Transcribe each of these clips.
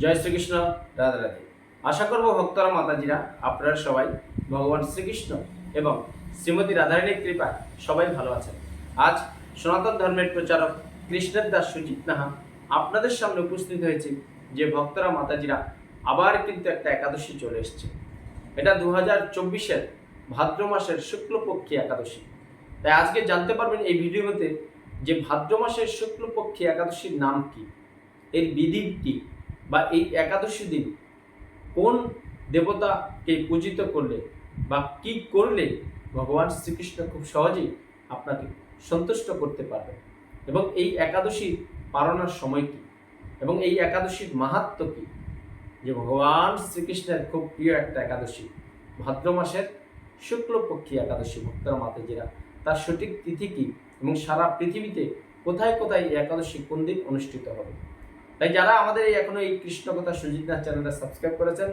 জয় শ্রীকৃষ্ণ, রাধে রাধে। আশা করব ভক্তরা, মাতাজিরা, আপনারা সবাই ভগবান শ্রীকৃষ্ণ এবং শ্রীমতী রাধারানীর কৃপায় সবাই ভালো আছেন। আজ সনাতন ধর্মের প্রচারক কৃষ্ণের দাস সুজিত নাহা আপনাদের সামনে উপস্থিত হয়েছে যে ভক্তরা, মাতাজিরা আবার কিন্তু একটা একাদশী চলে এসছে। এটা দু হাজার চব্বিশের ভাদ্র মাসের শুক্লপক্ষী একাদশী। তাই আজকে জানতে পারবেন এই ভিডিওতে যে ভাদ্র মাসের শুক্লপক্ষী একাদশীর নাম কি, এর বিধি কি বা এই একাদশী দিন কোন দেবতাকে পূজিত করলে বা কি করলে ভগবান শ্রীকৃষ্ণ খুব সহজেই আপনাকে সন্তুষ্ট করতে পারবে? এবং এই একাদশী পালনার সময় কি? এবং এই একাদশীর মাহাত্ম কি? যে ভগবান শ্রীকৃষ্ণের খুব প্রিয় একটা একাদশী, ভাদ্র মাসের শুক্লপক্ষী একাদশী, ভক্তরা মাতাজিরা, তার সঠিক তিথি কি? এবং সারা পৃথিবীতে কোথায় কোথায় একাদশী কোন দিন অনুষ্ঠিত হবে? তাই যারা আমাদের এই এখনও এই কৃষ্ণকথা সুজিত নাথ চ্যানেলটা সাবস্ক্রাইব করেছেন,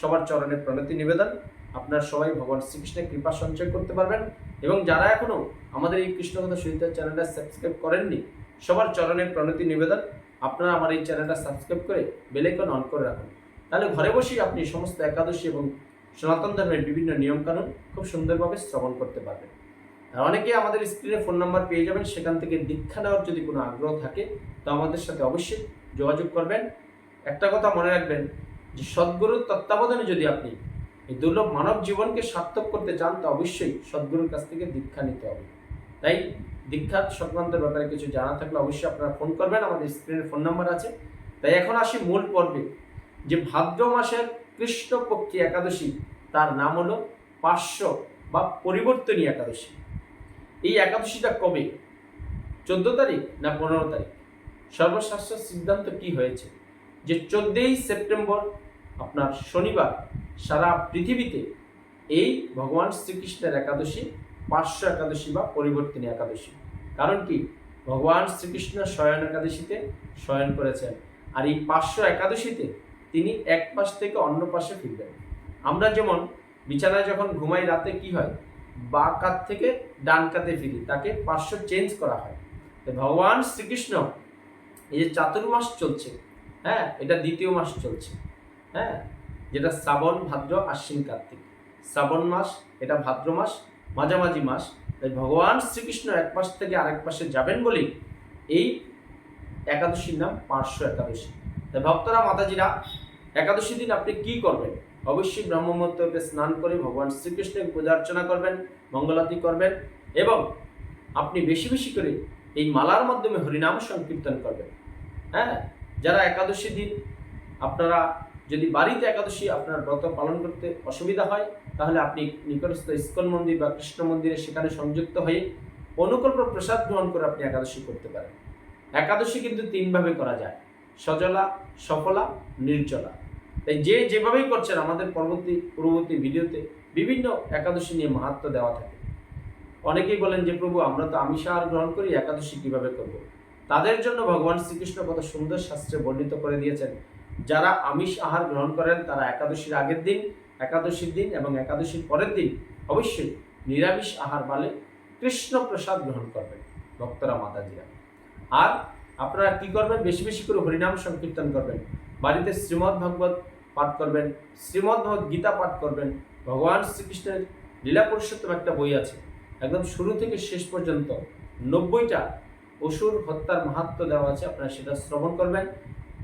সবার চরণে প্রণতি নিবেদন। আপনারা সবাই ভগবান শ্রীকৃষ্ণের কৃপা সঞ্চয় করতে পারবেন এবং যারা এখনও আমাদের এই কৃষ্ণকথা সুজিত নাথ চ্যানেলটা সাবস্ক্রাইব করেননি, সবার চরণে প্রণতি নিবেদন। আপনারা আমার এই চ্যানেলটা সাবস্ক্রাইব করে বেলাইকন অন করে রাখুন। তাহলে ঘরে বসেই আপনি সমস্ত একাদশী এবং সনাতন ধর্মের বিভিন্ন নিয়মকানুন খুব সুন্দরভাবে শ্রবণ করতে পারবেন। আর অনেকে আমাদের স্ক্রিনে ফোন নাম্বার পেয়ে যাবেন, সেখান থেকে দীক্ষা নেওয়ার যদি কোনো আগ্রহ থাকে, তো আমাদের সাথে অবশ্যই যোগাযোগ করবেন। একটা কথা মনে রাখবেন, যে সদ্গুরুর তত্ত্বাবধানে যদি আপনি এই দুর্লভ মানব জীবনকে সার্থক করতে চান, তো অবশ্যই সদ্গুরুর কাছ থেকে দীক্ষা নিতে হবে। তাই দীক্ষা সংক্রান্ত ব্যাপারে কিছু জানা থাকলে অবশ্যই আপনারা ফোন করবেন, আমাদের স্ক্রিনে ফোন নাম্বার আছে। তাই এখন আসি মূল পর্বে, যে ভাদ্র মাসের কৃষ্ণপক্ষী একাদশী, তার নাম হলো পার্শ্ব বা পরিবর্তনী একাদশী। এই একাদশীটা কবে? চোদ্দ তারিখ না পনেরো তারিখ? সর্বশাস্ত্র সিদ্ধান্ত কি হয়েছে? যে চোদ্দই সেপ্টেম্বর আপনার শনিবার সারা পৃথিবীতে এই ভগবান শ্রীকৃষ্ণের একাদশী পার্শ্ব একাদশী বা পরিবর্তনী একাদশী। কারণ কি? ভগবান শ্রীকৃষ্ণ শয়ন একাদশীতে শয়ন করেছেন আর এই পার্শ্ব একাদশীতে তিনি এক পাশ থেকে অন্য পাশে ফিরবেন। আমরা যেমন বিছানায় যখন ঘুমাই রাতে কি হয়? বা কাত থেকে ডান কাতে ফিরি, তাকে পার্শ্ব চেঞ্জ করা হয়। ভগবান শ্রীকৃষ্ণ এই যে চাতুর্মাস চলছে হ্যাঁ এটা দ্বিতীয় মাস চলছে হ্যাঁ যেটা শ্রাবণ, ভাদ্র, আশ্বিন, কার্তিক। শ্রাবণ মাস, এটা ভাদ্র মাস, মাঝামাঝি মাস। তাই ভগবান শ্রীকৃষ্ণ এক পাশ থেকে আরেক পাশে যাবেন বলেই এই একাদশীর নাম পার্শ্ব একাদশী। তাই ভক্তরা, মাতাজিরা, একাদশী দিন আপনি কি করবেন? অবশ্যই ব্রহ্মমূর্তকে স্নান করে ভগবান শ্রীকৃষ্ণের পূজা অর্চনা করবেন, মঙ্গলাতি করবেন এবং আপনি বেশি বেশি করে এই মালার মাধ্যমে হরিনাম সংকীর্তন করবেন। হ্যাঁ যারা একাদশী দিন, আপনারা যদি বাড়িতে একাদশী আপনার ব্রত পালন করতে অসুবিধা হয়, তাহলে আপনি নিকটস্থ ইস্কন মন্দির বা কৃষ্ণ মন্দিরে সেখানে সংযুক্ত হয়ে অনুকল্প প্রসাদ গ্রহণ করে আপনি একাদশী করতে পারেন। একাদশী কিন্তু তিনভাবে করা যায়, সজলা, সফলা, নির্জলা। তাই যে যেভাবেই করছেন, আমাদের পরবর্তী, পূর্ববর্তী ভিডিওতে বিভিন্ন একাদশী নিয়ে মাহাত্ম দেওয়া থাকে। অনেকেই বলেন যে, প্রভু, আমরা তো আমিষ আহার গ্রহণ করি, একাদশী কীভাবে করব। তাদের জন্য ভগবান শ্রীকৃষ্ণ কত সুন্দর শাস্ত্রে বর্ণিত করে দিয়েছেন। যারা আমিষ আহার গ্রহণ করেন, তারা একাদশীর আগের দিন, একাদশীর দিন এবং একাদশীর পরের দিন অবশ্যই নিরামিষ আহার বালে কৃষ্ণ প্রসাদ গ্রহণ করবেন ভক্তরা, মাতাজিরা। আর আপনারা কি করবেন? বেশি বেশি করে হরিনাম সংকীর্তন করবেন। বাড়িতে শ্রীমদ্ ভগবত পাঠ করবেন, শ্রীমদ্ ভগবত গীতা পাঠ করবেন, ভগবান শ্রীকৃষ্ণের লীলা পুরুষোত্তম একটা বই আছে। একদম শুরু থেকে শেষ পর্যন্ত নব্বইটা অসুর হত্যার মাহাত্ম দেওয়া আছে, আপনারা সেটা শ্রবণ করবেন।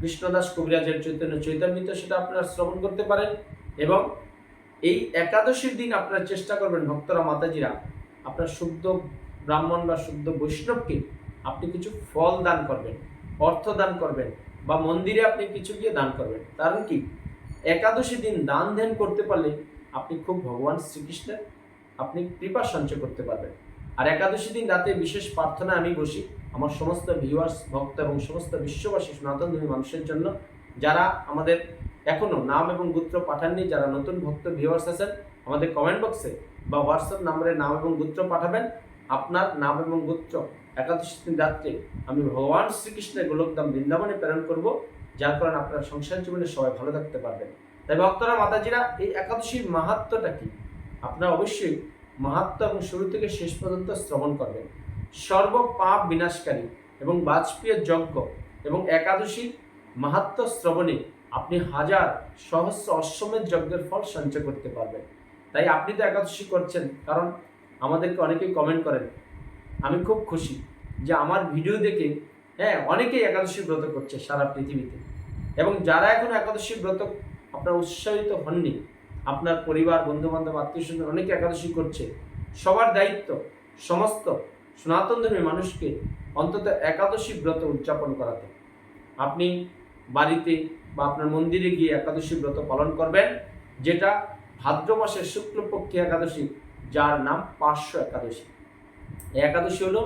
কৃষ্ণদাস কবিরাজের চৈতন্য চৈতন্যিত সেটা আপনারা শ্রবণ করতে পারেন এবং এই একাদশীর দিন আপনারা চেষ্টা করবেন, ভক্তরা, মাতাজিরা, আপনার শুদ্ধ ব্রাহ্মণ বা শুদ্ধ বৈষ্ণবকে আপনি কিছু ফল দান করবেন, অর্থ দান করবেন বা মন্দিরে আপনি কিছু গিয়ে দান করবেন। কারণ কি? একাদশী দিন দান ধ্যান করতে পারলে আপনি খুব ভগবান শ্রীকৃষ্ণের আপনি কৃপা সঞ্চয় করতে পারবেন। আর একাদশী দিন রাতে বিশেষ প্রার্থনা আমি বসি। আমার সমস্ত ভিউয়ার্স ভক্ত এবং সমস্ত বিশ্ববাসী, সনাতন ধর্মী মানুষের জন্য। যারা আমাদের এখনও নাম এবং গোত্র পাঠাননি, যারা নতুন ভক্ত ভিউয়ার্স আছেন, আমাদের কমেন্ট বক্সে বা হোয়াটসঅ্যাপ নাম্বারে নাম এবং গোত্র পাঠাবেন। আপনার নাম এবং গোত্র একাদশী দিন রাত্রে আমি ভগবান শ্রীকৃষ্ণের গোলকধাম বৃন্দাবনে প্রেরণ করব, যার কারণে আপনার সংসার জীবনে সবাই ভালো থাকতে পারবেন। তাই ভক্তরা, মাতাজিরা, এই একাদশীর মাহাত্মটা কি? আপনারা অবশ্যই মাহাত্ম এবং শুরু থেকে শেষ পর্যন্ত শ্রবণ করবেন। সর্ব পাপ বিনাশকারী এবং বাজপেয়ীর যজ্ঞ এবং একাদশী মাহাত্ম শ্রবণে আপনি হাজার সহস্র অশ্বমেধ যজ্ঞের ফল সঞ্চয় করতে পারবেন। তাই আপনি তো একাদশী করছেন, কারণ আমাদেরকে অনেকেই কমেন্ট করেন। আমি খুব খুশি যে আমার ভিডিও দেখে হ্যাঁ অনেকেই একাদশী ব্রত করছে সারা পৃথিবীতে। এবং যারা এখন একাদশী ব্রত আপনার উৎসাহিত হননি আপনার পরিবার বন্ধু বান্ধব আত্মীয় স্বজন অনেকে একাদশী করছে। সবার দায়িত্ব সমস্ত সনাতন ধর্মী মানুষকে অন্তত একাদশী ব্রত উদযাপন করাতে। আপনি বাড়িতে বা আপনার মন্দিরে গিয়ে একাদশী ব্রত পালন করবেন, যেটা ভাদ্র মাসের শুক্লপক্ষী একাদশী, যার নাম পার্শ্ব একাদশী। একাদশী হলো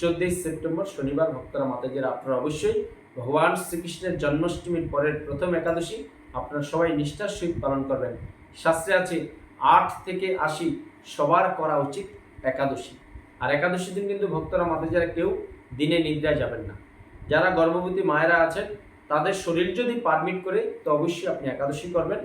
চোদ্দই সেপ্টেম্বর, শনিবার, ভক্তরা মাতাজিরা আপনারা অবশ্যই ভগবান শ্রীকৃষ্ণের জন্মাষ্টমীর পরের প্রথম একাদশী, আপনারা সবাই নিষ্ঠার সহিত পালন করবেন। শাস্ত্রে আছে, আট থেকে আশি সবার করা উচিত একাদশী। আর একাদশী দিন কিন্তু ভক্তরা মাতাজিরা কেউ দিনে নিদ্রায় যাবেন না। যারা গর্ভবতী মায়েরা আছেন, তাদের শরীর যদি পারমিট করে, তো অবশ্যই আপনি একাদশী করবেন।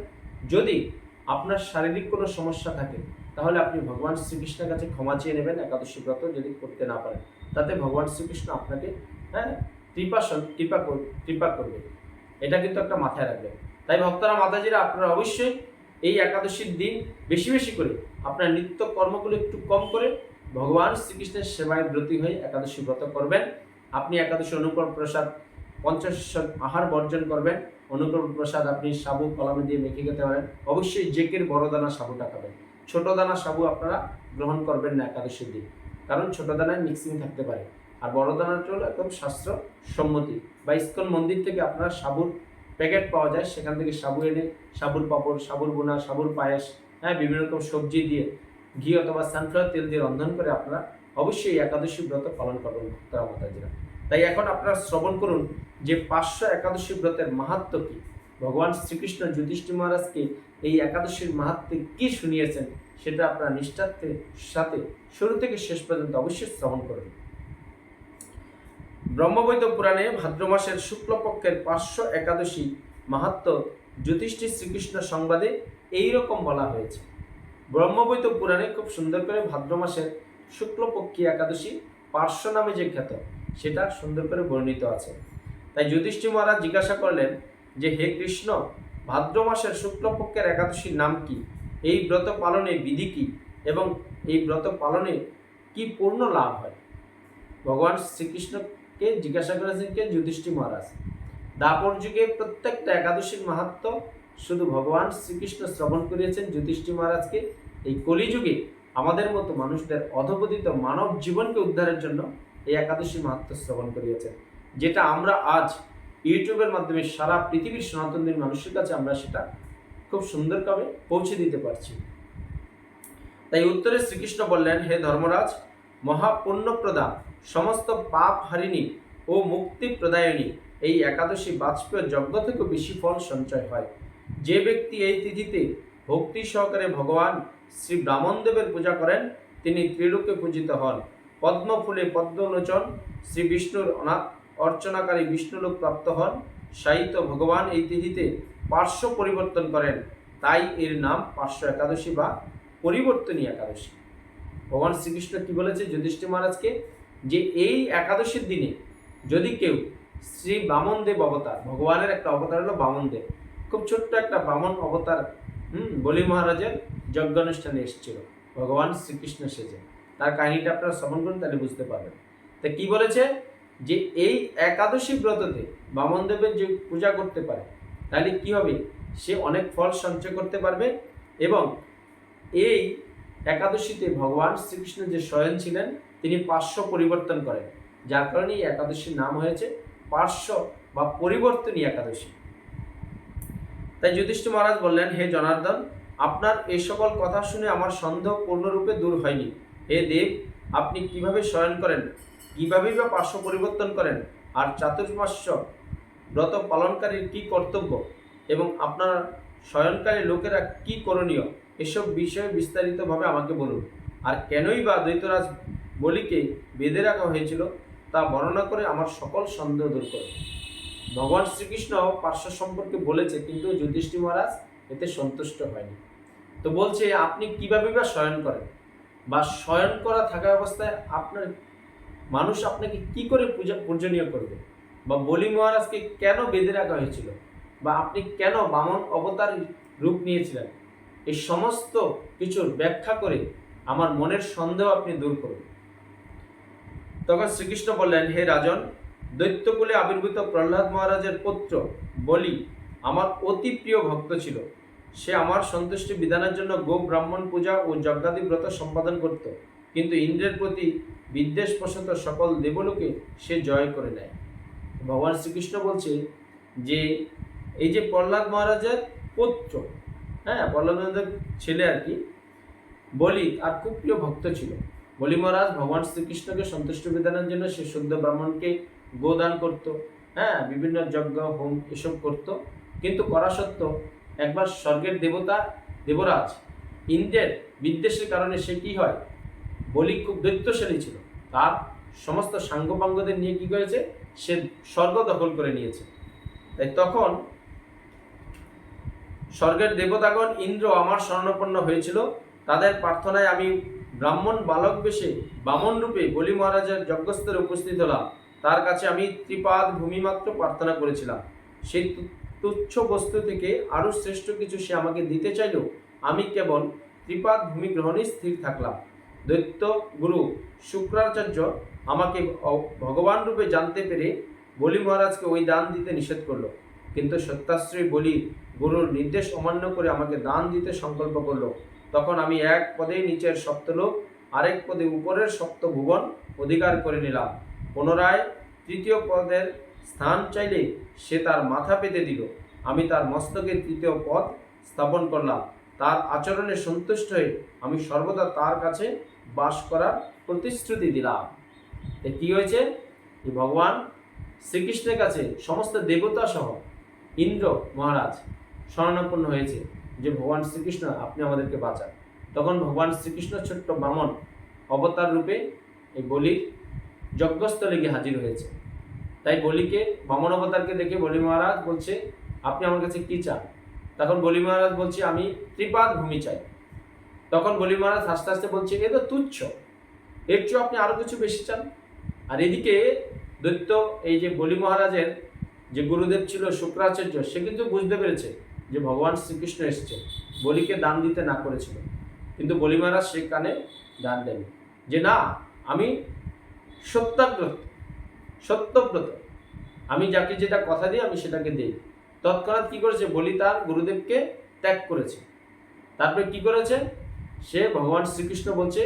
যদি আপনার শারীরিক কোনো সমস্যা থাকে, তাহলে আপনি ভগবান শ্রীকৃষ্ণের কাছে ক্ষমা চেয়ে নেবেন একাদশী ব্রত যদি করতে না পারেন। তাতে ভগবান শ্রীকৃষ্ণ আপনাকে হ্যাঁ কৃপা সন- কৃপা কৃপা করবে এটা কিন্তু একটা মাথায় রাখবেন। তাই ভক্তরা মাতাজিরা আপনারা অবশ্যই এই একাদশীর দিন বেশি বেশি করে আপনার নিত্য কর্মগুলো একটু কম করে ভগবান শ্রীকৃষ্ণের সেবায় ব্রতী হয়ে একাদশী ব্রত করবেন। আপনি একাদশী অনুকূল প্রসাদ পঞ্চাশ আহার বর্জন করবেন। অনুকূল প্রসাদ আপনি সাবু, কলামে দিয়ে মেখে খেতে পারেন। অবশ্যই জেকের বড় দানা সাবুটা খাবেন ছোট দানা সাবু আপনারা গ্রহণ করবেন না একাদশীর দিন। কারণ ছোট দানায় মিক্সিং থাকতে পারে। আর বড় দানাটা হলো একদম শাস্ত্র সম্মতি। বা ইস্কন মন্দির থেকে আপনার সাবুর প্যাকেট পাওয়া যায়, সেখান থেকে সাবু এনে, সাবুর পাপড়, সাবুর বোনা সাবুর পায়েস হ্যাঁ বিভিন্ন রকম সবজি দিয়ে ঘি অথবা সানফ্লাওয়ার তেল দিয়ে রন্ধন করে আপনারা অবশ্যই একাদশী ব্রত পালন করবেন ভক্তরা, মাতাজিরা। তাই এখন আপনারা শ্রবণ করুন যে পাঁচশো একাদশী ব্রতের মাহাত্ম কি? ভগবান শ্রীকৃষ্ণ যুধিষ্ঠির মহারাজকে এই একাদশীর মাহাত্মে কি শুনিয়েছেন, সেটা আপনারা নিষ্ঠার্থের সাথে শুরু থেকে শেষ পর্যন্ত অবশ্যই শ্রবণ করুন। ব্রহ্মবৈদ পুরাণে ভাদ্র মাসের শুক্লপক্ষের পাঁচশো একাদশী মাহাত্ম যুধিষ্ঠির শ্রীকৃষ্ণ সংবাদে এই রকম বলা হয়েছে। ব্রহ্মবৈত পুরাণে খুব সুন্দর করে ভাদ্র মাসের শুক্লপক্ষী একাদশী পার্শ্ব নামে যে খ্যাত, সেটা সুন্দর করে বর্ণিত আছে। তাই যুধিষ্ঠির মহারাজ জিজ্ঞাসা করলেন যে, হে কৃষ্ণ, ভাদ্র মাসের শুক্লপক্ষের একাদশীর নাম কি? এই ব্রত পালনে বিধি কি? এবং এই ব্রত পালনে কি পূর্ণ লাভ হয়? ভগবান শ্রীকৃষ্ণকে জিজ্ঞাসা করেছেন কে? যুধিষ্ঠির মহারাজ। দাপর যুগে প্রত্যেকটা একাদশীর মাহাত্ম শুধু ভগবান শ্রীকৃষ্ণ শ্রবণ করিয়েছেন যুধিষ্ঠির মহারাজকে। এই কলিযুগে আমাদের মতো মানুষদের অধপতিত মানব জীবনকে উদ্ধারের জন্য এই একাদশী মাহাত্ম শ্রবণ করিয়েছেন। যেটা আমরা আজ ইউটিউবের মাধ্যমে সারা পৃথিবীর সনাতনদের মানুষের কাছে আমরা সেটা খুব সুন্দরভাবে পৌঁছে দিতে পারছি। তাই উত্তরে শ্রীকৃষ্ণ বললেন, হে ধর্মরাজ মহাপুণ্যপ্রদা সমস্ত পাপ হারিণী ও মুক্তি প্রদায়নী এই একাদশী বাজপেয় যজ্ঞ থেকে বেশি ফল সঞ্চয় হয়। যে ব্যক্তি এই তিথিতে ভক্তি সহকারে ভগবান শ্রী ব্রাহ্মণদেবের পূজা করেন, তিনি ত্রিলোকে পূজিত হন। পদ্ম ফুলে পদ্মলোচন শ্রী বিষ্ণুর অর্চনাকারী বিষ্ণুলোক প্রাপ্ত হন। সাহিত্য ভগবান এই তিথিতে পার্শ্ব পরিবর্তন করেন। তাই এর নাম পার্শ্ব একাদশী বা পরিবর্তনী একাদশী। ভগবান শ্রীকৃষ্ণ কি বলেছে যুধিষ্ঠির মহারাজকে? যে এই একাদশীর দিনে যদি কেউ শ্রী বামন দেব অবতার, ভগবানের একটা অবতার হলো বামন দেব। খুব ছোট্ট একটা বামন অবতার, হুম, বলি মহারাজের যজ্ঞানুষ্ঠানে এসেছিল। ভগবান শ্রীকৃষ্ণ সেজে। তার কাহিনীটা আপনারা শ্রবণ করুন, তাহলে বুঝতে পারবেন। তা কি বলেছে? যে এই একাদশী ব্রততে বামন দেবের যে পূজা করতে পারে, তাহলে কি হবে? সে অনেক ফল সঞ্চয় করতে পারবে এবং এই একাদশীতে ভগবান শ্রীকৃষ্ণ যে স্বয়ং ছিলেন তিনি পার্শ্ব পরিবর্তন করেন, যার কারণে এই একাদশীর নাম হয়েছে পার্শ্ব বা পরিবর্তনী একাদশী। তাই যুধিষ্ঠির মহারাজ বললেন, হে জনার্দন, আপনার এই সকল কথা শুনে আমার সন্দেহ পূর্ণরূপে দূর হয়নি। হে দেব, আপনি কীভাবে শয়ন করেন কিভাবেই বা পার্শ্ব পরিবর্তন করেন, আর চাতুর্মাস্য ব্রত পালনকারীর কি কর্তব্য এবং আপনার শয়নকারী লোকেরা কি করণীয়, এসব বিষয়ে বিস্তারিতভাবে আমাকে বলুন। আর কেনই বা দ্বৈতরাজ বলিকে বেঁধে রাখা হয়েছিল, তা বর্ণনা করে আমার সকল সন্দেহ দূর করুন ভগবান শ্রীকৃষ্ণ পার্শ্ব সম্পর্কে বলেছে, কিন্তু যুধিষ্ঠির মহারাজ এতে সন্তুষ্ট হয়নি। তো বলছে, আপনি কীভাবে বা শয়ন করেন? বা শয়ন করা থাকা অবস্থায় আপনার মানুষ আপনাকে কি করে পূজা, পূজনীয় করবে? বা বলি মহারাজকে কেন বেঁধে রাখা হয়েছিল? বা আপনি কেন বামন অবতার রূপ নিয়েছিলেন? এই সমস্ত কিছুর ব্যাখ্যা করে আমার মনের সন্দেহ আপনি দূর করুন। তখন শ্রীকৃষ্ণ বললেন, হে রাজন, দৈত্যকুলে আবির্ভূত প্রহ্লাদ মহারাজের পুত্র বলি, আমার অতি প্রিয় ভক্ত ছিল। সে আমার সন্তুষ্টি বিধানের জন্য গো ব্রাহ্মণ পূজা ও যজ্ঞাদি ব্রত সম্পাদন করত। কিন্তু ইন্দ্রের প্রতি বিদ্বেষ বিদ্বেষবশত সকল দেবলোকে সে জয় করে নেয়। ভগবান শ্রীকৃষ্ণ বলছে যে, এই যে প্রহ্লাদ মহারাজের পুত্র হ্যাঁ প্রহ্লাদ মহারাজের ছেলে আর কি, বলি আর খুব প্রিয় ভক্ত ছিল। বলি মহারাজ, ভগবান শ্রীকৃষ্ণকে সন্তুষ্ট বিধানের জন্য সে শুদ্ধ ব্রাহ্মণকে গোদান করত হ্যাঁ বিভিন্ন যজ্ঞ, হোম এসব করত। কিন্তু করা সত্ত্বেও একবার স্বর্গের দেবতা, দেবরাজ ইন্দ্রের বিদ্বেষের কারণে সে কি হয়? বলি খুব দৈত্যশালী ছিল। তার সমস্ত সাঙ্গপাঙ্গদের নিয়ে কি করেছে? সে স্বর্গ দখল করে নিয়েছে। তাই তখন স্বর্গের দেবতাগণ ইন্দ্র আমার স্বর্ণপন্ন হয়েছিল। তাদের প্রার্থনায় আমি ব্রাহ্মণ বালক বেশে বামন রূপে বলি মহারাজের যজ্ঞস্তরে উপস্থিত হলাম। তার কাছে আমি ত্রিপাদ ভূমিমাত্র প্রার্থনা করেছিলাম। সেই তুচ্ছ বস্তু থেকে আরও শ্রেষ্ঠ কিছু সে আমাকে দিতে চাইল, আমি কেবল ত্রিপাদ ভূমি গ্রহণে স্থির থাকলাম। দৈত্য গুরু শুক্রাচার্য আমাকে ভগবান রূপে জানতে পেরে বলি মহারাজকে ওই দান দিতে নিষেধ করল। কিন্তু সত্যাশ্রয়ী বলি গুরুর নির্দেশ অমান্য করে আমাকে দান দিতে সংকল্প করল। তখন আমি এক পদে নিচের সপ্তলোক, আরেক পদে উপরের সপ্ত ভুবন অধিকার করে নিলাম। পুনরায় তৃতীয় পদের স্থান চাইলে সে তার মাথা পেতে দিল। আমি তার মস্তকে তৃতীয় পদ স্থাপন করলাম। তার আচরণে সন্তুষ্ট হয়ে আমি সর্বদা তার কাছে বাস করার প্রতিশ্রুতি দিলাম। এ কি হয়েছে? যে ভগবান, শ্রীকৃষ্ণের কাছে সমস্ত দেবতা সহ ইন্দ্র মহারাজ শরণাপন্ন হয়েছে। যে ভগবান শ্রীকৃষ্ণ আপনি আমাদেরকে বাঁচান। তখন ভগবান শ্রীকৃষ্ণ ছোট্ট বামন অবতার রূপে এই বলির যজ্ঞস্থলে গিয়ে হাজির হয়েছে। তাই বলিকে, বামন অবতারকে দেখে বলি মহারাজ বলছে, আপনি আমার কাছে কি চান? তখন বলি মহারাজ বলছে, আমি ত্রিপাদ ভূমি চাই। তখন বলি মহারাজ হাসতে হাসতে বলছে, এ তো তুচ্ছ। এর চেয়ে আপনি আরও কিছু বেশি চান? আর এদিকে দৈত্য, এই যে বলি মহারাজের যে গুরুদেব ছিল, শুক্রাচার্য, সে কিন্তু বুঝতে পেরেছে যে ভগবান শ্রীকৃষ্ণ এসেছে বলিকে দান দিতে না করেছিল। কিন্তু বলি মহারাজ সে কানে দান দেন। যে না, আমি সত্যাগ্রত, সত্যব্রত। আমি যাকে যেটা কথা দিই, আমি সেটাকে দিই। তৎক্ষণাৎ কি করেছে? বলি তার গুরুদেবকে ত্যাগ করেছে। তারপরে কি করেছে? সে ভগবান শ্রীকৃষ্ণ বলছে,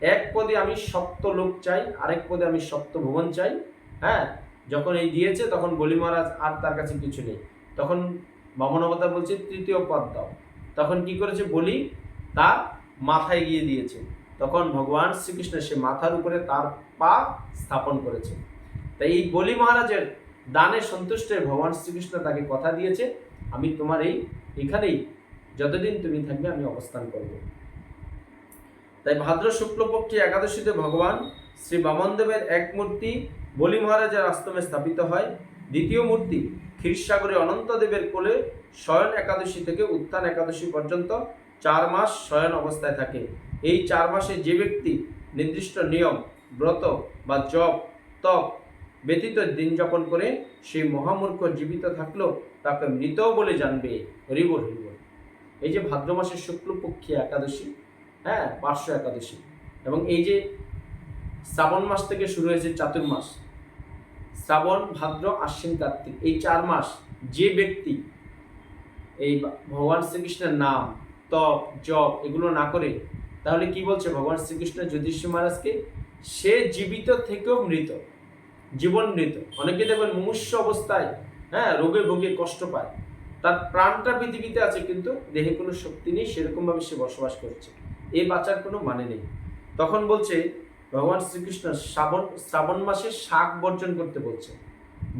এক পদে আমি সপ্ত লোক চাই, আরেক পদে আমি সপ্ত ভুবন চাই। হ্যাঁ যখন এই দিয়েছে, তখন বলি মহারাজ আর তার কাছে কিছু নেই। তখন বামন অবতার বলছে, তৃতীয় পদ দাও। তখন কি করেছে বলি তার মাথায় গিয়ে দিয়েছে। তখন ভগবান শ্রীকৃষ্ণ সে মাথার উপরে তার পা স্থাপন করেছে। তাই এই বলি মহারাজের দানে সন্তুষ্ট ভগবান শ্রীকৃষ্ণ তাকে কথা দিয়েছে, আমি তোমার এই, এখানেই যতদিন তুমি থাকবে আমি অবস্থান করব। তাই ভাদ্র শুক্লপক্ষী একাদশীতে ভগবান শ্রী বামনদেবের এক মূর্তি বলি মহারাজের আশ্রমে স্থাপিত হয়। দ্বিতীয় মূর্তি ক্ষীরসাগরে অনন্তদেবের কোলে শয়ন একাদশী থেকে উত্থান একাদশী পর্যন্ত চার মাস শয়ন অবস্থায় থাকে। এই চার মাসে যে ব্যক্তি নির্দিষ্ট নিয়ম, ব্রত বা জপ, তপ ব্যতীত দিন যাপন করে সেই মহামূর্খ জীবিত থাকলেও তাকে মৃত বলে জানবে হরিবল হরিবল এই যে ভাদ্র মাসের শুক্লপক্ষী একাদশী হ্যাঁ পার্শ্ব একাদশী এবং এই যে শ্রাবণ মাস থেকে শুরু হয়েছে চাতুর্মাস শ্রাবণ, ভাদ্র, আশ্বিন, কার্তিক। এই চার মাস যে ব্যক্তি এই ভগবান শ্রীকৃষ্ণের নাম, তপ, জপ এগুলো না করে, তাহলে কি বলছে ভগবান শ্রীকৃষ্ণ যুধিষ্ঠির মহারাজকে? সে জীবিত থেকেও মৃত, জীবন মৃত। অনেকে দেখবেন মুমূর্ষ অবস্থায় হ্যাঁ রোগে ভোগে কষ্ট পায়। তার প্রাণটা পৃথিবীতে আছে কিন্তু দেহে কোনো শক্তি নেই, সেরকমভাবে সে বসবাস করছে। এই বাঁচার কোনো মানে নেই। তখন বলছে ভগবান শ্রীকৃষ্ণ শ্রাবণ শ্রাবণ মাসে শাক বর্জন করতে বলছে।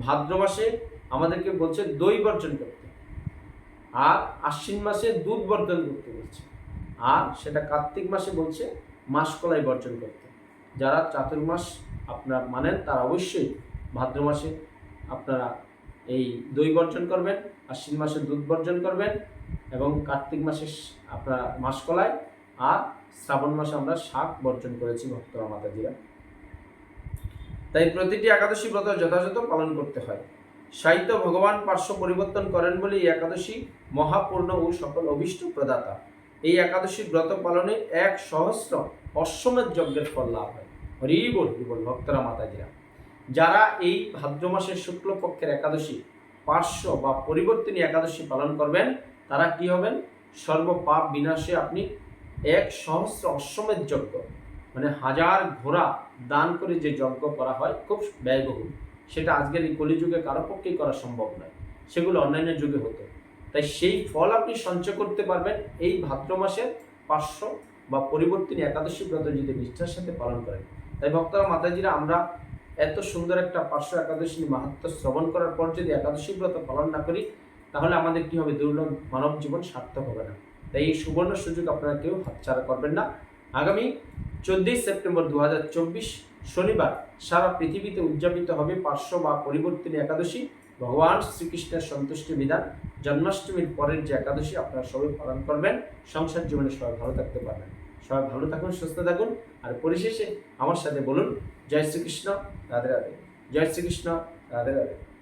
ভাদ্র মাসে আমাদেরকে বলছে দই বর্জন করতে। আর আশ্বিন মাসে দুধ বর্জন করতে বলছে। আর সেটা কার্তিক মাসে বলছে মাসকলাই বর্জন করতে। যারা চাতুর্মাস আপনারা মানেন, তারা অবশ্যই ভাদ্র মাসে আপনারা এই দই বর্জন করবেন, আশ্বিন মাসে দুধ বর্জন করবেন এবং কার্তিক মাসে আপনারা মাসকলাই আর শ্রাবণ মাসে আমরা শাক বর্জন করেছি ভক্তরা, মাতাজিরা। তাই প্রতিটি একাদশী ব্রত যথাযথ পালন করতে হয়। সাহিত্য ভগবান পার্শ্ব পরিবর্তন করেন বলে এই একাদশী মহাপূর্ণ ও সকল অভিষ্ট প্রদাতা। এই একাদশী ব্রত পালনে এক সহস্র অশ্বমেধ যজ্ঞের ফল লাভ হয়। হরি বল বল, ভক্তরা, মাতাজিরা। যারা এই ভাদ্র মাসের শুক্লপক্ষের একাদশী পার্শ্ব বা পরিবর্তনী একাদশী পালন করবেন, তারা কি হবেন? সর্বপাপ বিনাশে আপনি এক সহস্র অশ্বমেধ যজ্ঞ। মানে হাজার ঘোড়া দান করে যে যজ্ঞ করা হয়, খুব ব্যয়বহুল। সেটা আজকের এই কলিযুগে কারও পক্ষেই করা সম্ভব নয়। সেগুলো অন্যান্য যুগে হতো। তাই সেই ফল আপনি সঞ্চয় করতে পারবেন এই ভাদ্র মাসের পার্শ্ব বা পরিবর্তনী একাদশী ব্রত যদি নিষ্ঠার সাথে পালন করেন। তাই ভক্তরা, মাতাজিরা, আমরা এত সুন্দর একটা পার্শ্ব একাদশী মাহাত্ম শ্রবণ করার পর যদি একাদশী ব্রত পালন না করি, তাহলে আমাদের কি হবে? দুর্লভ মানব জীবন সার্থক হবে না। তাই এই সুবর্ণ সুযোগ আপনারা কেউ হাতছাড়া করবেন না। আগামী চোদ্দই সেপ্টেম্বর দু হাজার চব্বিশ শনিবার সারা পৃথিবীতে উদযাপিত হবে পার্শ্ব বা পরিবর্তনী একাদশী। ভগবান শ্রীকৃষ্ণের সন্তুষ্টি বিধান জন্মাষ্টমীর পরের যে একাদশী আপনারা সবাই পালন করবেন। সংসার জীবনে সবাই ভালো থাকতে পারবেন। সবাই ভালো থাকুন, সুস্থ থাকুন। আর পরিশেষে আমার সাথে বলুন, জয় শ্রীকৃষ্ণ, রাধে রাধে। জয় শ্রীকৃষ্ণ, রাধে রাধে।